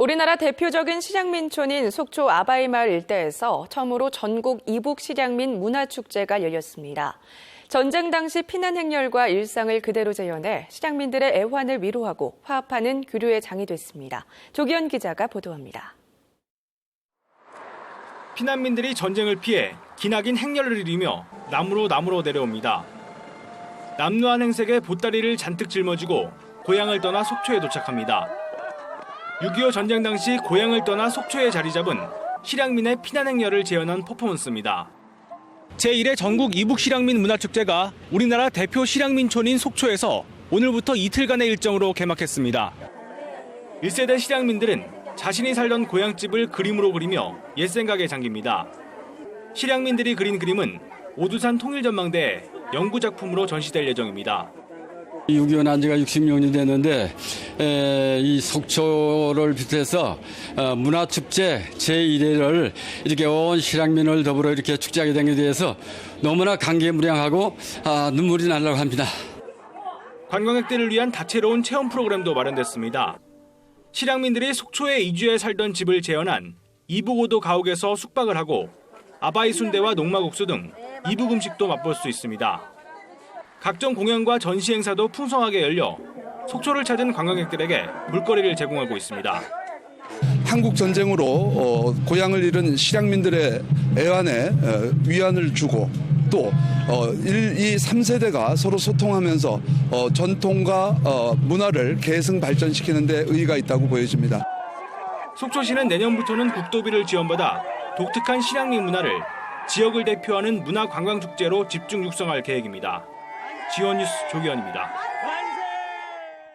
우리나라 대표적인 실향민촌인 속초 아바이마을 일대에서 처음으로 전국 이북 실향민 문화축제가 열렸습니다. 전쟁 당시 피난 행렬과 일상을 그대로 재현해 실향민들의 애환을 위로하고 화합하는 교류의 장이 됐습니다. 조기현 기자가 보도합니다. 피난민들이 전쟁을 피해 기나긴 행렬을 이루며 나무로 나무로 내려옵니다. 남루한 행색에 보따리를 잔뜩 짊어지고 고향을 떠나 속초에 도착합니다. 6.25 전쟁 당시 고향을 떠나 속초에 자리 잡은 실향민의 피난 행렬을 재현한 퍼포먼스입니다. 제1회 전국 이북 실향민 문화축제가 우리나라 대표 실향민촌인 속초에서 오늘부터 이틀간의 일정으로 개막했습니다. 1세대 실향민들은 자신이 살던 고향집을 그림으로 그리며 옛 생각에 잠깁니다. 실향민들이 그린 그림은 오두산 통일전망대에 연구 작품으로 전시될 예정입니다. 6.25 난지가 60년이 됐는데 에, 이 속초를 비롯해서 어, 문화축제 제1회를 이렇게 온 실향민을 더불어 이렇게 축제하게 된 것에 대해서 너무나 감개무량하고 아, 눈물이 나려고 합니다. 관광객들을 위한 다채로운 체험 프로그램도 마련됐습니다. 실향민들이 속초에 이주해 살던 집을 재현한 이북오도 가옥에서 숙박을 하고 아바이 순대와 농마국수 등 이북 음식도 맛볼 수 있습니다. 각종 공연과 전시 행사도 풍성하게 열려 속초를 찾은 관광객들에게 볼거리를 제공하고 있습니다. 한국 전쟁으로 어, 고향을 잃은 실향민들의 애환에 어, 위안을 주고 또 어, 1, 2, 3세대가 서로 소통하면서 어, 전통과 어, 문화를 계승 발전시키는 데 의의가 있다고 보여집니다. 속초시는 내년부터는 국도비를 지원받아 독특한 실향민 문화를 지역을 대표하는 문화관광축제로 집중 육성할 계획입니다. 지원뉴스 조기환입니다.